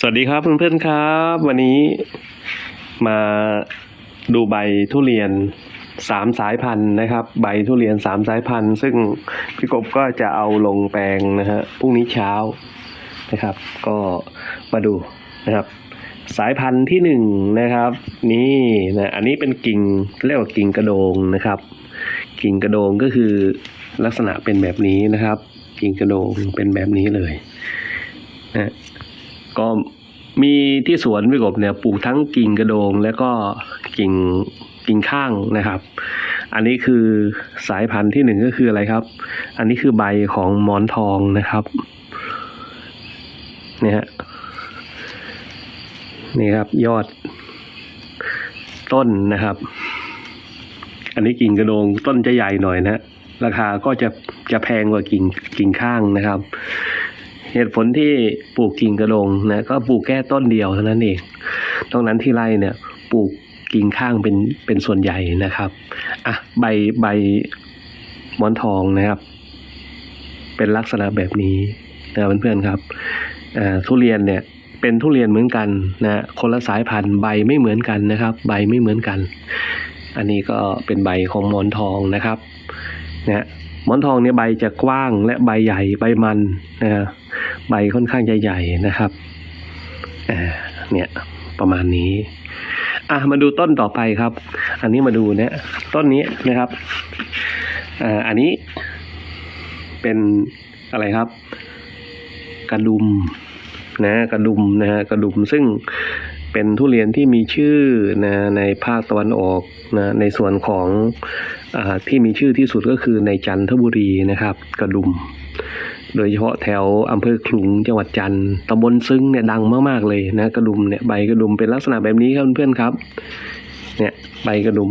สวัสดีครับเพื่อนๆครับ วันนี้มาดูใบทุเรียนสามสายพันธุ์นะครับ ใบทุเรียนสามสายพันธุ์ ซึ่งพี่กบก็จะเอาลงแปลงนะฮะพรุ่งนี้เช้านะครับ ก็มาดูนะครับ สายพันธุ์ที่หนึ่งนะครับ นี่นะอันนี้เป็นกิ่งเรียกว่ากิ่งกระโดงนะครับ กิ่งกระโดงก็คือลักษณะเป็นแบบนี้นะครับ กิ่งกระโดงเป็นแบบนี้เลยนะ ก็มีที่สวนพี่กบเนี่ยปลูกทั้งกิ่งกระโดง แล้วก็กิ่งกิ่งข้างนะครับ อันนี้คือสายพันธุ์ที่หนึ่งก็คืออะไรครับ อันนี้คือใบของหมอนทองนะครับ เนี่ยฮะนี่ครับ ยอดต้นนะครับ อันนี้กิ่งกระโดงต้นจะใหญ่หน่อยนะ ราคาก็จะจะแพงกว่ากิ่งกิ่งข้างนะครับ เหตุผลที่ปลูกกิ่งกระโดงนะก็ปลูกแค่ต้นเดียวเท่านั้นเองตรงนั้นที่ไร่เนี่ยปลูกกิ่งข้างเป็นเป็นส่วนใหญ่นะครับอะใบใบหมอนทองนะครับ เป็นลักษณะแบบนี้นะเพื่อนๆครับอ่าทุเรียนเนี่ยเป็นทุเรียนเหมือนกันนะคนละสายพันธุ์ใบไม่เหมือนกันนะครับ ใบไม่เหมือนกัน อันนี้ก็เป็นใบของหมอนทองนะครับนะหมอนทองเนี่ยใบจะกว้างและใบใหญ่ใบมันนะ ใบค่อนข้างใหญ่ๆนะครับอ่าเนี่ยประมาณนี้อะมาดูต้นต่อไปครับ อันนี้มาดูเนี่ยต้นนี้นะครับอ่าอันนี้เป็นอะไรครับ กระดุมนะกระดุมนะฮะกระดุมซึ่งเป็นทุเรียนที่มีชื่อนะในภาคตะวันออกนะในส่วนของ ที่มีชื่อที่สุดก็คือในจันทบุรีนะครับ กระดุม โดยเฉพาะแถวอำเภอขลุงจังหวัดจันทร์ตำบลซึ้งเนี่ยดังมากๆเลยนะกระดุมเนี่ยใบกระดุมเป็นลักษณะแบบนี้ครับเพื่อนๆครับ เนี่ยใบกระดุม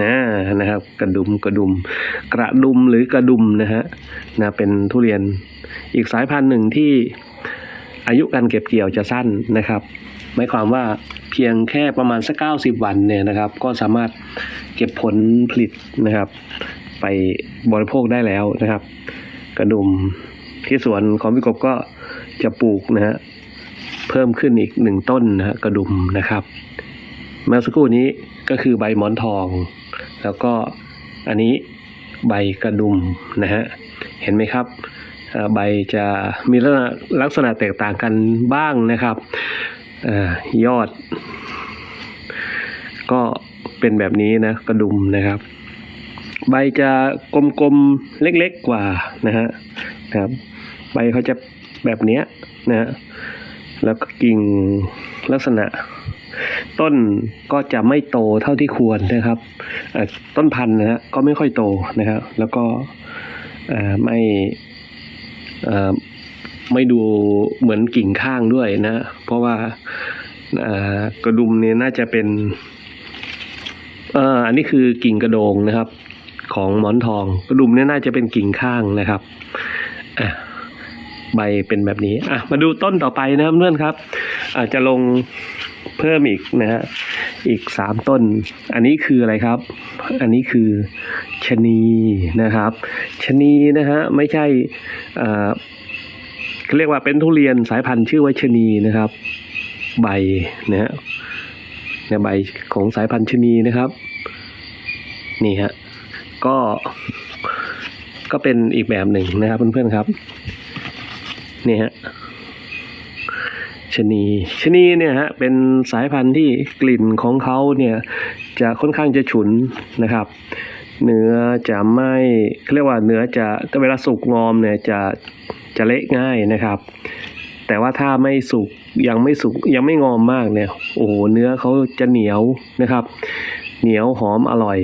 อ่านะครับกระดุมกระดุม กระดุมหรือกระดุมนะฮะนะเป็นทุเรียนอีกสายพันธุ์หนึ่งที่ อายุการเก็บเกี่ยวจะสั้นนะครับหมายความว่าเพียงแค่ประมาณสักเก้าสิบวันเนี่ยนะครับ ก็สามารถเก็บผลผลิตนะครับ ไปบริโภคได้แล้วนะครับ กระดุมที่สวนของพี่กบก็จะปลูกนะฮะเพิ่มขึ้นอีกหนึ่งต้นนะฮะกระดุมนะครับ เมื่อสักครู่นี้ก็คือใบหมอนทอง แล้วก็อันนี้ใบกระดุมนะฮะเห็นไหมครับ ใบจะมีลักษณะแตกต่างกันบ้างนะครับอยอด ก็เป็นแบบนี้นะกระดุมนะครับ ใบจะกลมๆเล็กๆกว่านะฮะนะครับ ใบเขาจะแบบเนี้ยนะฮะแล้วก็กิ่งลักษณะ ต้นก็จะไม่โตเท่าที่ควรนะครับต้นพันธุ์นะฮะก็ไม่ค่อยโตนะครับ แล้วก็ไม่ ไม่ดูเหมือนกิ่งข้างด้วยนะ เพราะว่ากระดุมเนี่ยน่าจะเป็นอันนี้คือกิ่งกระโดงนะครับ ของหมอนทอง กระดุมเนี่ยน่าจะเป็นกิ่งข้างนะครับใบเป็นแบบนี้อะมาดูต้นต่อไปนะครับเพื่อนครับ อาจจะลงเพิ่มอีกนะฮะอีกสามต้น อันนี้คืออะไรครับ อันนี้คือ ชะนีนะครับชะนีนะฮะไม่ใช่เขาเรียกว่าเป็นทุเรียนสายพันธุ์ชื่อว่าชะนีนะครับ ใบนะฮะเนี่ยใบของสายพันธุ์ชะนีนะครับ นี่ฮะก็ก็เป็นอีกแบบหนึ่งนะครับเพื่อนๆครับ นี่ฮะชะนีชะนีเนี่ยฮะเป็นสายพันธุ์ที่กลิ่นของเขาเนี่ยจะค่อนข้างจะฉุนนะครับ เนื้อจะไม่เขาเรียกว่าเนื้อจะเวลาสุกงอมเนี่ยจะจะเละง่ายนะครับ แต่ว่าถ้าไม่สุกยังไม่สุกยังไม่งอมมากเนี่ยโอ้โหเนื้อเขาจะเหนียวนะครับ เหนียวหอมอร่อย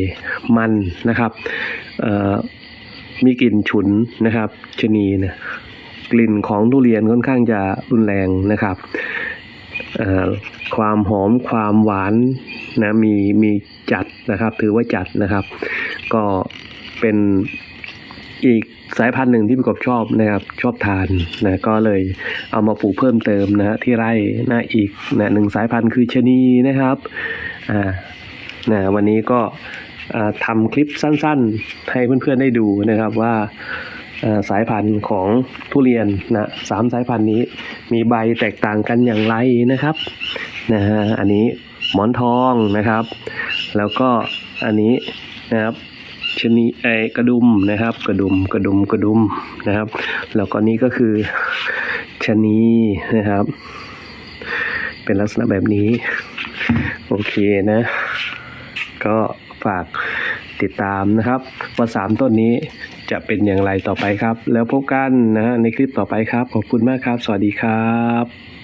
มันนะครับมีกลิ่นฉุนนะครับชะนีเนี่ยกลิ่นของทุเรียนค่อนข้างจะรุนแรงนะครับ ความหอมความหวานนะมีมีจัดนะครับ ถือว่าจัดนะครับ ก็เป็นอีกสายพันธุ์หนึ่งที่พี่กบชอบนะครับชอบทานนะก็เลยเอามาปลูกเพิ่มเติมนะที่ไร่นะอีกนะหนึ่งสายพันธุ์คือชะนีนะครับอ่านะวันนี้ก็ทำคลิปสั้นๆ ให้เพื่อนๆได้ดูนะครับว่า สายพันธุ์ของทุเรียนนะสามสายพันธุ์นี้มีใบแตกต่างกันอย่างไรนะครับนะฮะอันนี้หมอนทองนะครับ แล้วก็อันนี้นะครับชะนีไอกระดุมนะครับ กระดุมกระดุมกระดุมนะครับ แล้วก็นี่ก็คือชะนีนะครับ เป็นลักษณะแบบนี้ โอเคนะ ก็ฝากติดตามนะครับว่าสามต้นนี้ จะเป็นอย่างไรต่อไปครับ แล้วพบกันนะฮะในคลิปต่อไปครับ ขอบคุณมากครับ สวัสดีครับ